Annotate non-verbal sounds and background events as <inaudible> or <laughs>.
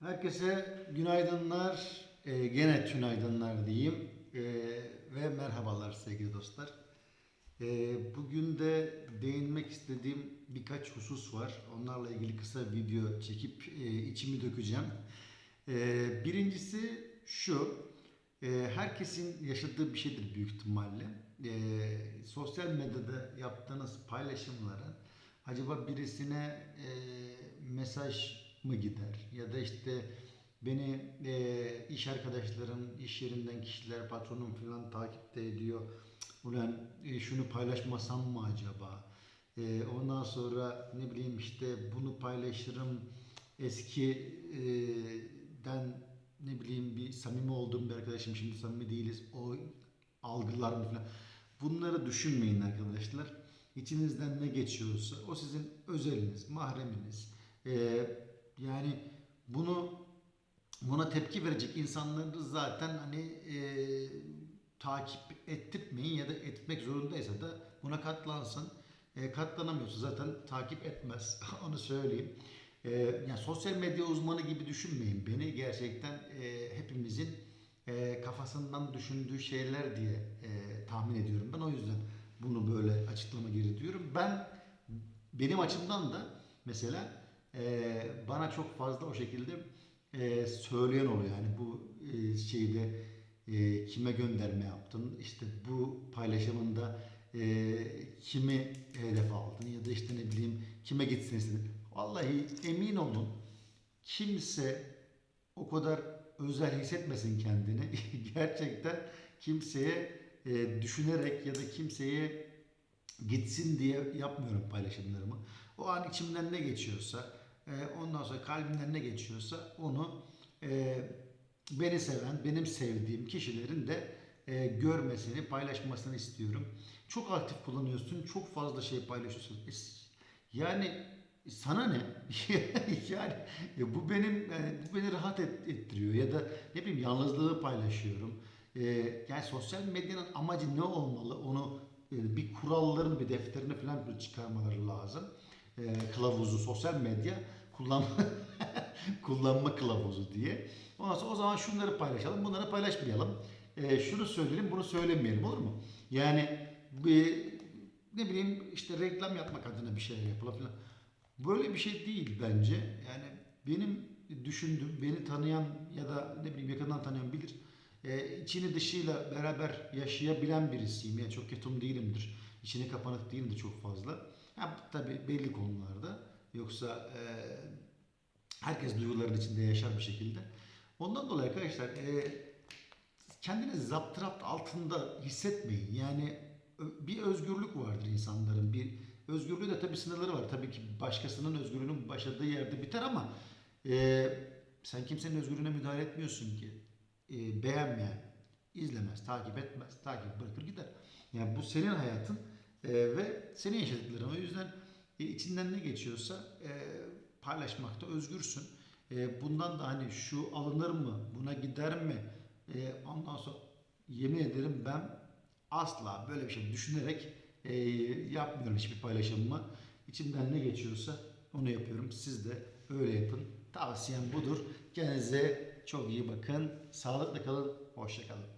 Herkese günaydınlar, e, gene tünaydınlar diyeyim E, ve merhabalar sevgili dostlar. E, bugün de değinmek istediğim birkaç husus var. Onlarla ilgili kısa video çekip e, içimi dökeceğim. E, birincisi şu, e, herkesin yaşadığı bir şeydir büyük ihtimalle. E, sosyal medyada yaptığınız paylaşımlara acaba birisine e, mesaj mı gider ya da işte beni e, iş arkadaşlarım, iş yerinden kişiler, patronum falan takipte ediyor. Ulan e, şunu paylaşmasam mı acaba? E, ondan sonra ne bileyim işte bunu paylaşırım eskiden ne bileyim bir samimi olduğum bir arkadaşım şimdi samimi değiliz. O algılar mı falan. Bunları düşünmeyin arkadaşlar. İçinizden ne geçiyorsa o sizin özeliniz, mahreminiz. Ee, yani bunu buna tepki verecek insanları zaten hani e, takip ettirmeyin ya da etmek zorundaysa da buna katlansın. E, katlanamıyorsa zaten takip etmez. <laughs> Onu söyleyeyim. E, yani sosyal medya uzmanı gibi düşünmeyin beni. Gerçekten e, hepimizin e, kafasından düşündüğü şeyler diye e, tahmin ediyorum. Ben o yüzden bunu böyle açıklama geri diyorum. Ben benim açımdan da mesela e, bana çok fazla o şekilde e, söyleyen oluyor. Yani bu e, şeyde e, kime gönderme yaptın, işte bu paylaşımında e, kimi hedef aldın ya da işte ne bileyim kime gitsin istedin. Vallahi emin olun kimse o kadar özel hissetmesin kendini. <laughs> Gerçekten kimseye e, düşünerek ya da kimseye gitsin diye yapmıyorum paylaşımlarımı. O an içimden ne geçiyorsa, ondan sonra kalbimden ne geçiyorsa onu e, beni seven, benim sevdiğim kişilerin de e, görmesini, paylaşmasını istiyorum. Çok aktif kullanıyorsun, çok fazla şey paylaşıyorsun. E, Yani sana ne? <laughs> yani ya bu benim yani bu beni rahat et- ettiriyor ya da ne bileyim yalnızlığı paylaşıyorum. Ee, yani sosyal medyanın amacı ne olmalı? Onu bir kuralların bir defterini falan böyle çıkarmaları lazım. Ee, kılavuzu sosyal medya kullanma <laughs> kullanma kılavuzu diye. Ondan sonra o zaman şunları paylaşalım, bunları paylaşmayalım. Ee, şunu söyleyelim, bunu söylemeyelim olur mu? Yani bir ne bileyim işte reklam yapmak adına bir şeyler falan. Böyle bir şey değil bence. Yani benim düşündüğüm, beni tanıyan ya da ne bileyim yakından tanıyan bilir. E, içini dışıyla beraber yaşayabilen birisiyim. Yani çok ketum değilimdir. İçine kapanık değilimdir çok fazla. Ha, tabii belli konularda. Yoksa e, herkes duyguların içinde yaşar bir şekilde. Ondan dolayı arkadaşlar e, kendinizi zaptırapt altında hissetmeyin. Yani bir özgürlük vardır insanların. Bir özgürlüğü de tabii sınırları var. Tabii ki başkasının özgürlüğünün başladığı yerde biter ama e, sen kimsenin özgürlüğüne müdahale etmiyorsun ki. E, beğenmeyen izlemez, takip etmez, takip bırakır gider. Yani bu senin hayatın e, ve senin yaşadıkların. O yüzden e, içinden ne geçiyorsa e, paylaşmakta özgürsün. E, bundan da hani şu alınır mı, buna gider mi? E, ondan sonra yemin ederim ben asla böyle bir şey düşünerek e, yapmıyorum hiçbir paylaşımımı. İçimden ne geçiyorsa onu yapıyorum. Siz de öyle yapın. Tavsiyem budur. Kendinize çok iyi bakın. Sağlıklı kalın. Hoşça kalın.